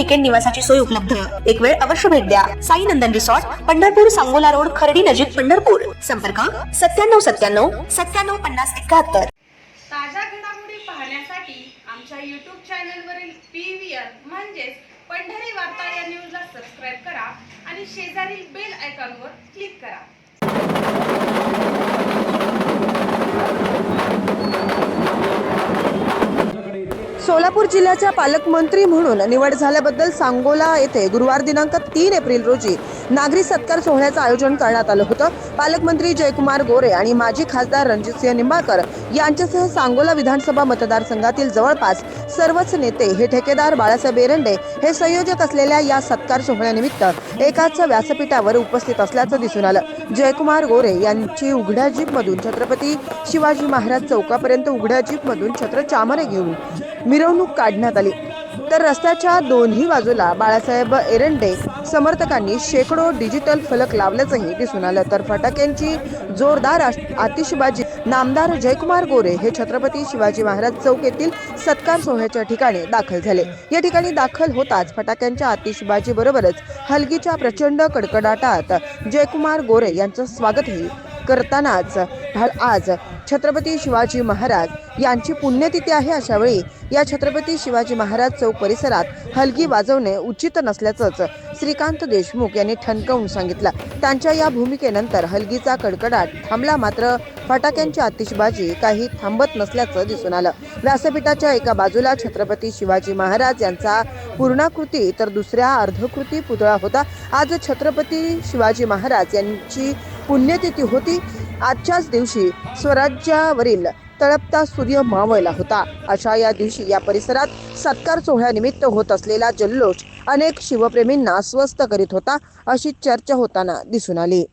Weekend निवासाची सोय उपलब्ध. एक वेळ अवश्य भेट द्या. साई नंदन रिसॉर्ट पंढरपूर सांगोला रोड खर्डी नजीक पंढरपूर. संपर्क सत्त्याण्णव सत्त्याण्णव सत्त्याण्णव पन्नास एकाहत्तर. ताज्या घडामोडी पाहण्यासाठी आमच्या यूट्यूब चॅनलवरील पी व्ही आर म्हणजेच पंढरी वार्ता या न्यूजला सबस्क्राईब करा आणि शेजारील बेल आयकॉनवर क्लिक करा. सोलापूर जिल्ह्याच्या पालकमंत्री म्हणून निवड झाल्याबद्दल सांगोला येथे गुरुवार दिनांक तीन एप्रिल रोजी नागरी सत्कार सोहळ्याचं आयोजन करण्यात आलं होतं. पालकमंत्री जयकुमार गोरे आणि माजी खासदार रणजितसिंह निंबाळकर यांच्यासह सांगोला विधानसभा मतदारसंघातील जवळपास सर्वच नेते हे ठेकेदार बाळासाहेब एरंडे हे संयोजक असलेल्या या सत्कार सोहळ्यानिमित्त एकाच व्यासपीठावर उपस्थित असल्याचं दिसून आलं. जयकुमार गोरे यांची उघड्या जीपमधून छत्रपती शिवाजी महाराज चौकापर्यंत उघड्या जीपमधून छत्र चामरे घेऊन मिरवणूक काढण्यात आली. तर रस्त्याच्या दोन्ही बाजूला बाळासाहेब एरंडे समर्थकांनी शेकडो डिजिटल फलक लावल्याचंही दिसून आलं. तर फटाक्यांची जोरदार आश- आतिषबाजी नामदार जयकुमार गोरे हे छत्रपती शिवाजी महाराज चौक येथील सत्कार सोहळ्याच्या ठिकाणी दाखल झाले. या ठिकाणी दाखल होताच फटाक्यांच्या आतिषबाजी बरोबरच हलगीच्या प्रचंड कडकडाटात जयकुमार गोरे यांचं स्वागतही करतानाच आज छत्रपती शिवाजी महाराज यांची पुण्यतिथी आहे अशा वेळी या छत्रपती शिवाजी महाराज चौक परिसरात हलगी वाजवणे उचित नसल्याचंच श्रीकांत देशमुख यांनी ठणकावून सांगितलं. त्यांच्या या भूमिकेनंतर हलगीचा कडकडाट थांबला मात्र फटाक्यांची आतिषबाजी काही थांबत नसल्याचं दिसून आलं. व्यासपीठाच्या एका बाजूला छत्रपती शिवाजी महाराज यांचा पूर्णाकृती तर दुसऱ्या अर्धकृती पुतळा होता. आज छत्रपती शिवाजी महाराज यांची पुण्यतिथी होती. आजच्याच दिवशी स्वराज्यावरील तळपता सूर्य मावळला होता. अशा या दिवशी या परिसरात सत्कार सोहळ्यानिमित्त होत असलेला जल्लोष अनेक शिवप्रेमींना अस्वस्थ करीत होता अशी चर्चा होताना दिसून आली.